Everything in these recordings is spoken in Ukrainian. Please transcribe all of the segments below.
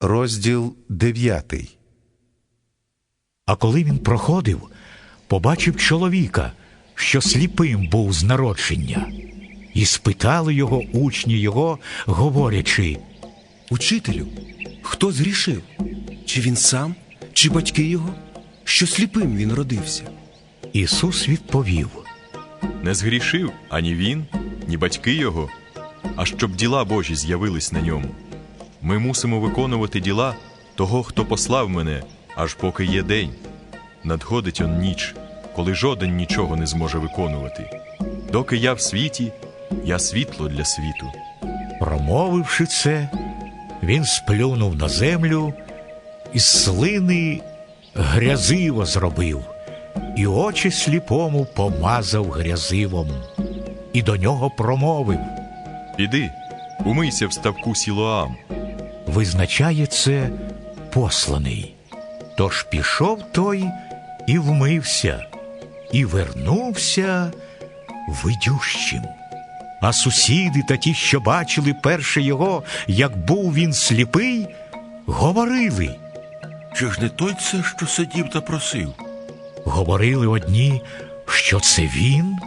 Розділ дев'ятий. А коли він проходив, побачив чоловіка, що сліпим був з народження, і спитали його учні його, говорячи, Учителю, хто згрішив? Чи він сам, чи батьки його? Що сліпим він родився? Ісус відповів: Не згрішив ані він, ні батьки його, а щоб діла Божі з'явились на ньому. Ми мусимо виконувати діла того, хто послав мене, аж поки є день. Надходить он ніч, коли жоден нічого не зможе виконувати. Доки я в світі, я світло для світу. Промовивши це, він сплюнув на землю і слини грязиво зробив, і очі сліпому помазав грязивом, і до нього промовив. Піди, умийся в ставку Сілоам. Визначає це посланий. Тож пішов той і вмився, і вернувся видющим. А сусіди та ті, що бачили перше його, як був він сліпий, говорили. Чи ж не той це, що сидів та просив? Говорили одні, що це він,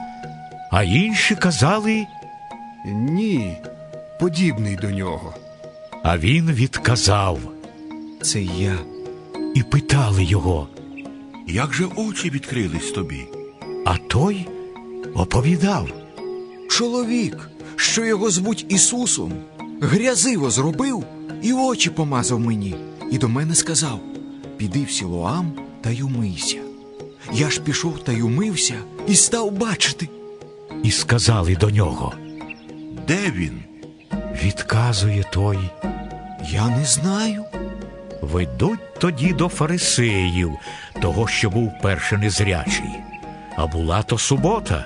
а інші казали, Ні, подібний до нього. А він відказав, Це я. і питали його. Як же очі відкрились тобі? А той оповідав. Чоловік, що його звуть Ісусом, грязиво зробив і очі помазав мені, і до мене сказав: Піди в Сілоам та й умийся. Я ж пішов та й умився і став бачити. І сказали до нього, Де він? Відказує той. Я не знаю. Ведуть тоді до фарисеїв, того, що був перше незрячий. А була то субота,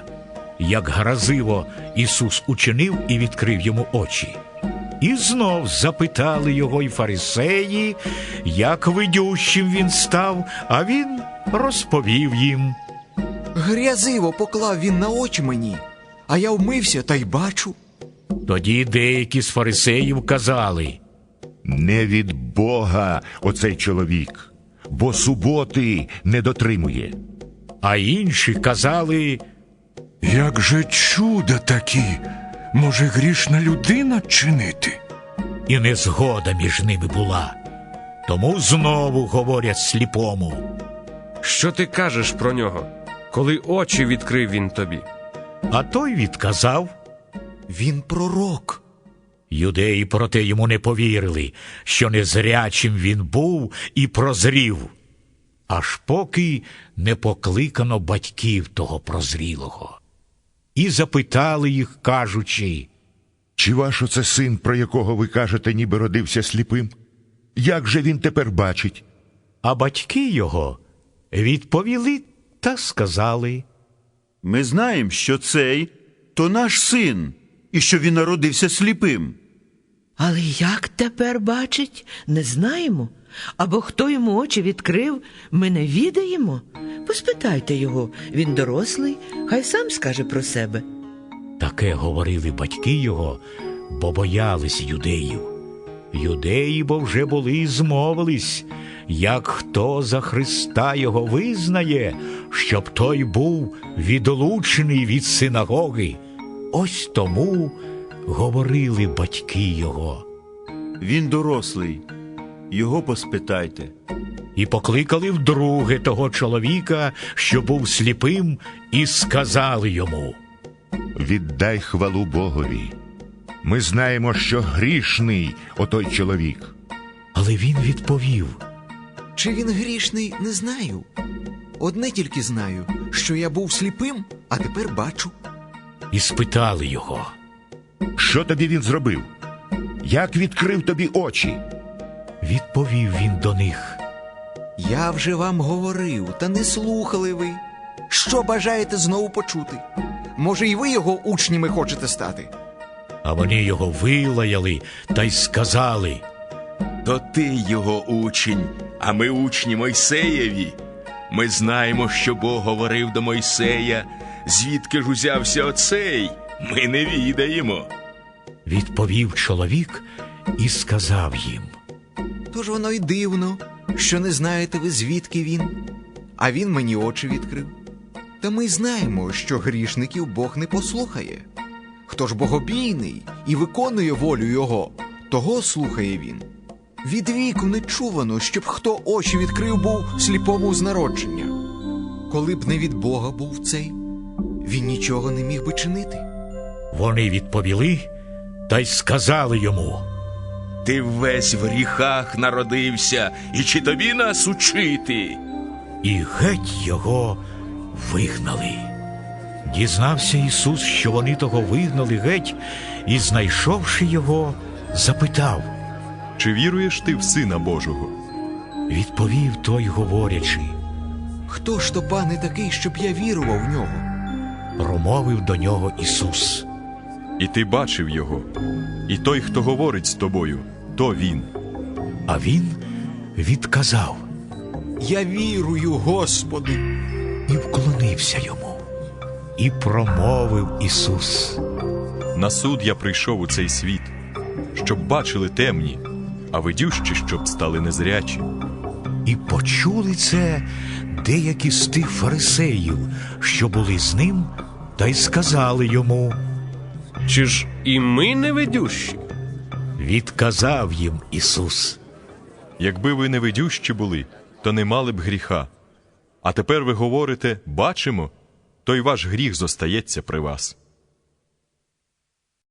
як гаразиво Ісус учинив і відкрив йому очі. І знов запитали його й фарисеї, як видющим він став, а він розповів їм. Грязиво поклав він на очі мені, а я вмився та й бачу. Тоді деякі з фарисеїв казали. Не від Бога оцей чоловік, бо суботи не дотримує. А інші казали, Як же чуда такі може грішна людина чинити? і незгода між ними була. Тому знову говорять сліпому. Що ти кажеш про нього, коли очі відкрив він тобі? А той відказав. Він пророк. Юдеї проте йому не повірили, що незрячим він був і прозрів, аж поки не покликано батьків того прозрілого. І запитали їх, кажучи, Чи ваш оце син, про якого ви кажете, ніби родився сліпим? Як же він тепер бачить? а батьки його відповіли та сказали. Ми знаємо, що цей то наш син, і що він народився сліпим. Але як тепер бачить, не знаємо. Або хто йому очі відкрив, ми не відаємо. Поспитайте його, він дорослий, хай сам скаже про себе. Таке говорили батьки його, бо боялись юдеїв. Юдеї, бо вже були і змовились, як хто за Христа його визнає, щоб той був відлучений від синагоги. Ось тому говорили батьки його. Він дорослий. Його поспитайте. І покликали вдруге того чоловіка, що був сліпим, і сказали йому. Віддай хвалу Богові. Ми знаємо, що грішний отой чоловік. Але він відповів. Чи він грішний, не знаю. Одне тільки знаю, що я був сліпим, а тепер бачу. І спитали його. Що тобі він зробив? Як відкрив тобі очі? Відповів він до них. Я вже вам говорив, та не слухали ви. Що бажаєте знову почути? Може, і ви його учнями хочете стати? А вони його вилаяли та й сказали. То ти його учень, а ми учні Мойсеєві. Ми знаємо, що Бог говорив до Мойсея, звідки ж узявся оцей, ми не відаємо. Відповів чоловік і сказав їм. Тож воно й дивно, що не знаєте ви, звідки він. А він мені очі відкрив. Та ми знаємо, що грішників Бог не послухає. Хто ж богобійний і виконує волю його, того слухає він. Від віку не чувано, щоб хто очі відкрив був сліпому з народження. Коли б не від Бога був цей, він нічого не міг би чинити. Вони відповіли та й сказали йому. Ти весь в гріхах народився, і чи тобі нас учити? і геть його вигнали. Дізнався Ісус, що вони того вигнали геть, і, знайшовши його, запитав. Чи віруєш ти в Сина Божого? Відповів той, говорячи, Хто ж то пане такий, щоб я вірував в нього? Промовив до нього Ісус. І ти бачив його, і той, хто говорить з тобою, то він. А він відказав Я вірую, Господи. і вклонився йому. І промовив Ісус. На суд я прийшов у цей світ, щоб бачили темні, а видющі, щоб стали незрячі. І почули це деякі з тих фарисеїв, що були з ним, та й сказали йому. Чи ж і ми невидющі? Відказав їм Ісус. Якби ви невидющі були, то не мали б гріха. А тепер ви говорите бачимо, то й ваш гріх зостається при вас.